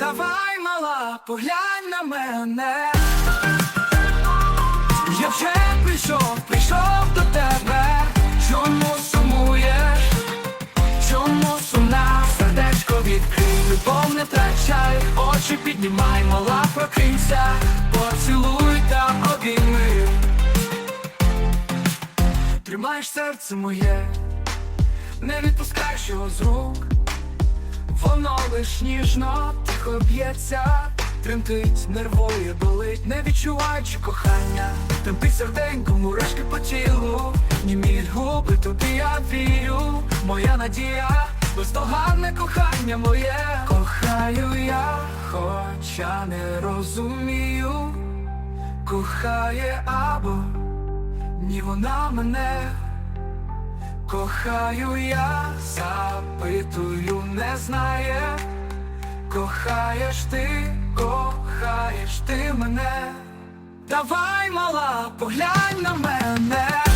Давай, мала, поглянь на мене. Я вже прийшов, прийшов до тебе. Чому сумуєш? Чому сумна? Сердечко відкрий, любов не втрачай, очі піднімай, мала, прокинься, поцілуй та обійми. Тримаєш серце моє, не відпускаєш його з рук. Воно лиш ніжно, тихо б'ється, тремтить, нервує, болить, не відчуваючи кохання, Темпить серденько, мурашки по тілу, німі губи, тобі я вірю, моя надія, бездоганне кохання моє, кохаю я, хоча не розумію, кохає або ні вона мене. Кохаю я, запитую, не знає, кохаєш ти, кохаєш ти мене, давай, мала, поглянь на мене.